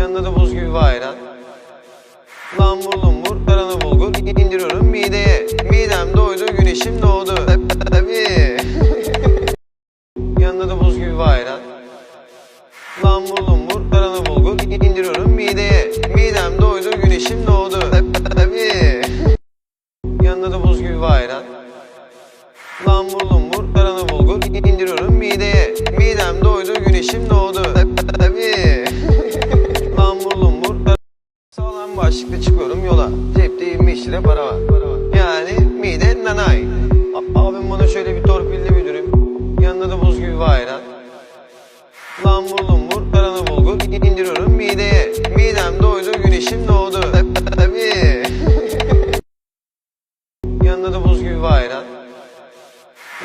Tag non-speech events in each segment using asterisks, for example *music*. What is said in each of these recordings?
Yanında da buz gibi bir ayran. Lambur lumbur tarhana bulgur indiriyorum mideye. Midem doydu güneşim doğdu. Tab- Tabii. *laughs* Yanında da buz gibi bir ayran. Lambur lumbur tarhana bulgur indiriyorum mideye. Midem doydu güneşim doğdu. Tab- Tabii. Yanında da buz gibi bir ayran. Lambur lumbur tarhana bulgur indiriyorum mideye. Midem doydu güneşim doğdu. Lambur lumbur tarhana bulgur indiriyorum mideye. Midem doydu güneşim doğdu. Tab- Tabii. Yanında da buz gibi bir ayran.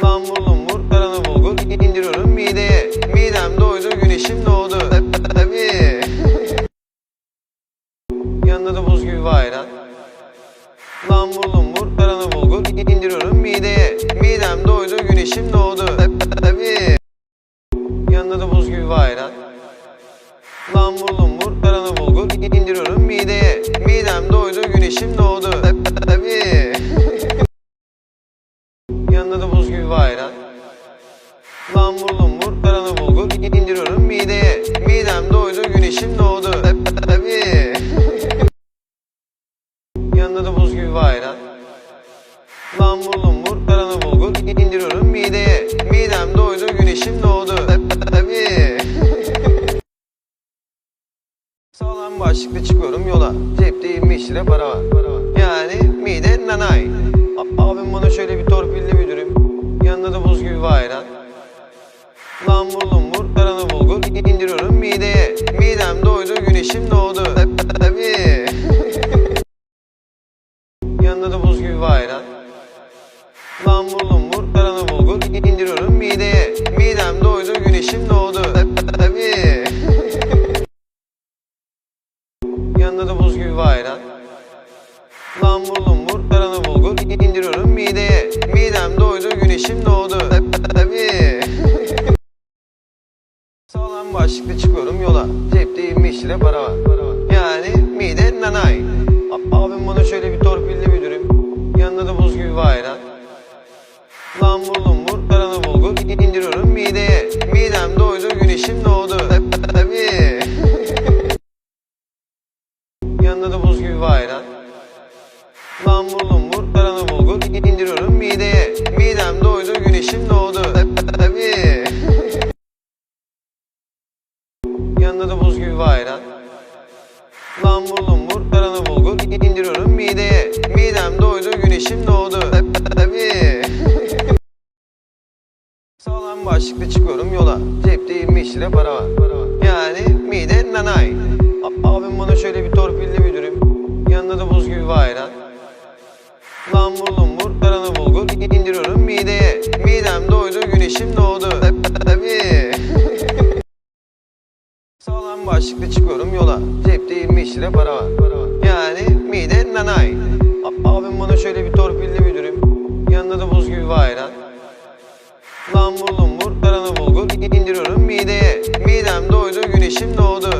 Lambur lumbur tarhana bulgur indiriyorum mideye. Midem doydu güneşim doğdu. Tab- Tabii. Yanında da buz gibi bir ayran. Lambur lumbur tarhana bulgur indiriyorum mideye. Midem doydu güneşim doğdu. Güneşim doğdu. Tab- Tabii. Yanında da buz gibi bir ayran. Lambur lumbur tarhana bulgur indiriyorum mideye. Midem doydu güneşim doğdu. Tab- Tabii. Yanında da buz gibi bir ayran. Lambur lumbur tarhana bulgur indiriyorum mideye. Midem doydu güneşim doğdu. Başlıklı çıkıyorum yola. Cepte 25 lira para var. Yani mide nanay. Abim bana şöyle bir torpilli bir dürüm. Yanında da buz gibi bir ayran. Lambur lumbur tarhana bulgur indiriyorum mideye. Midem doydu güneşim doğdu. Tab- Tabii. *laughs* Yanında da buz gibi bir ayran. Lambur lumbur tarhana bulgur indiriyorum mideye. Midem doydu güneşim doğdu. Yanında da buz gibi bir ayran. Lambur lumbur tarhana bulgur indiriyorum mideye. Midem doydu güneşim doğdu. Tab- Tabii. *laughs* Sağlam başlıklı çıkıyorum yola. Cepte 25 lira para var. Yani mide nanay. Abim bana şöyle bir torpilli bir dürüm. Yanında da buz gibi bir ayran. Lambur lumbur tarhana bulgur indiriyorum mideye. Midem doydu güneşim doğdu. İndiriyorum mideye. Midem doydu güneşim doğdu. Tab- Tabii. Yanında da buz gibi bir ayran. Lambur lumbur tarhana bulgur indiriyorum mideye. Midem doydu güneşim doğdu. Tab- Tabii. Sağlam başlıklı çıkıyorum yola. Cepte 25 lira para var. Yani mide nanay. Abim bana şöyle bir torpilli bir dürüm. Yanında da buz gibi bir ayran. Lambur lumbur tarhana bulgur indiriyorum mideye. Midem doydu güneşim doğdu. Tab- Tabii. *laughs* Sağlam başlıklı çıkıyorum yola. Cepte 25 lira para var. Yani mide nanay. Abim bana şöyle bir torpilli bir dürüm. Yanında da buz gibi bir ayran. Lambur lumbur tarhana bulgur indiriyorum mideye. Midem doydu güneşim doğdu.